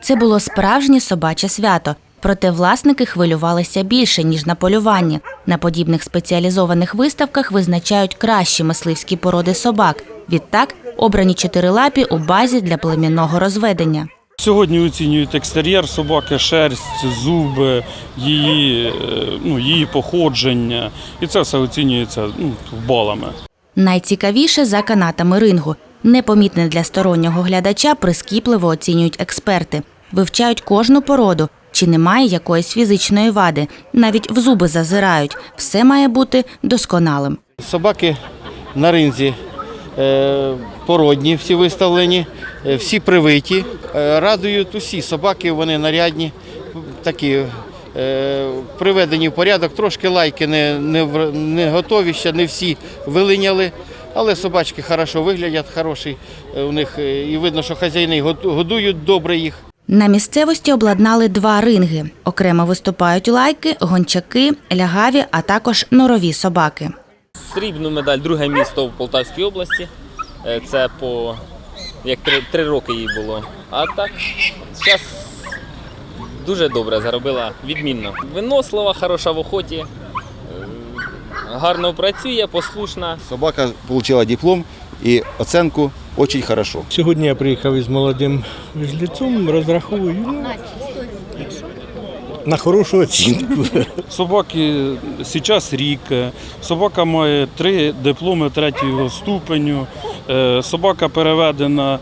Це було справжнє собаче свято. Проте власники хвилювалися більше ніж на полюванні. На подібних спеціалізованих виставках визначають кращі мисливські породи собак. Відтак обрані чотирилапі у базі для племінного розведення. Сьогодні оцінюють екстер'єр собаки, шерсть, зуби, її, е, ну, її походження. І це все оцінюється ну, балами. Найцікавіше за канатами рингу. Непомітне для стороннього глядача прискіпливо оцінюють експерти. Вивчають кожну породу, чи немає якоїсь фізичної вади. Навіть в зуби зазирають. Все має бути досконалим. Собаки на ринзі е, породні, всі виставлені, е, всі привиті. Е, Радують усі собаки, вони нарядні, такі приведені в порядок. Трошки лайки не, не, в- не готові, ще не всі вилиняли. Але собачки хорошо виглядять, хороші е, у них е, і видно, що хазяїни год- годують добре їх. На місцевості обладнали два ринги. Окремо виступають лайки, гончаки, лягаві, а також норові собаки. Срібну медаль, друге місто в Полтавській області. Е, Це по як три, три роки їй було. А так, зараз дуже добре заробила, відмінно. Винослива, хороша в охоті, е, гарно працює, послушна. Собака отримала диплом і оценку дуже хорошо. Сьогодні я приїхав із молодим жильцом, розраховую ну, на хорошу оцінку. Собаки зараз рік. Собака має три дипломи третього ступеню. Е, Собака переведена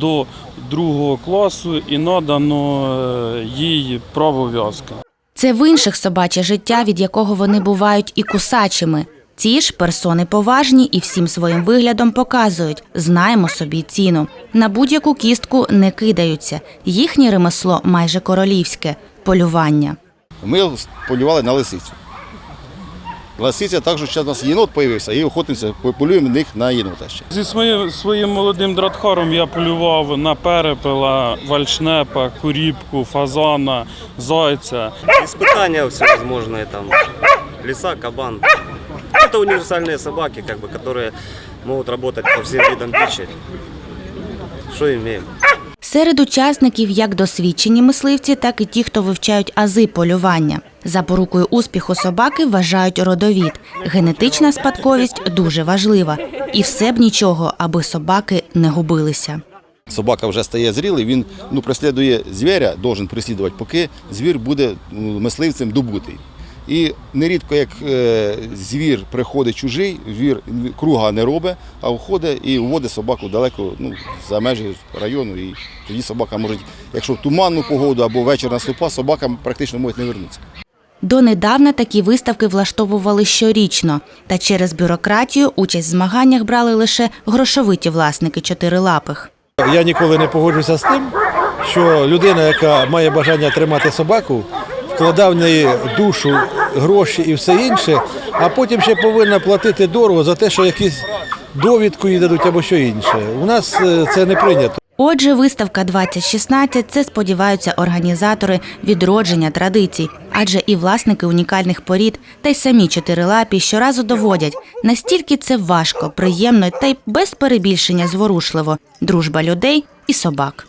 до другого класу і надано е, їй право в'язка. Це в інших собаче життя, від якого вони бувають і кусачими. Ці ж персони поважні і всім своїм виглядом показують, знаємо собі ціну. На будь-яку кістку не кидаються. Їхнє ремесло майже королівське полювання. Ми полювали на лисицю. Лисиця також зараз у нас єнот з'явився і охотимося, полюємо них на єнота ще. Зі своїм, своїм молодим дратхаром я полював на перепела, вальшнепа, куріпку, фазана, зайця. Испытания всевозможные там, лиса, кабан. Это универсальные собаки, как бы, которые могут работать по всем видам дичи. Что имеем? Серед учасників як досвідчені мисливці, так і ті, хто вивчають ази полювання. Запорукою успіху собаки вважають родовід. Генетична спадковість дуже важлива. І все б нічого, аби собаки не губилися. Собака вже стає зрілий, він ну, преслідує звіря, должен преслідувати, поки звір буде ну, мисливцем добутий. І нерідко, як е, звір приходить чужий, звір круга не робить, а входить і вводить собаку далеко ну, за межі району. І тоді собака може, якщо в туманну погоду або вечір наступа, собака практично може не вернутися. Донедавна такі виставки влаштовували щорічно, та через бюрократію участь в змаганнях брали лише грошовиті власники чотирилапих. Я ніколи не погоджуся з тим, що людина, яка має бажання тримати собаку, вкладав в неї душу, гроші і все інше, а потім ще повинна платити дорого за те, що якісь довідку їй дадуть або що інше. У нас е, це не прийнято. Отже, виставка 2016 – це сподіваються організатори відродження традицій, адже і власники унікальних порід та й самі чотирилапі щоразу доводять, настільки це важко, приємно та й без перебільшення зворушливо дружба людей і собак.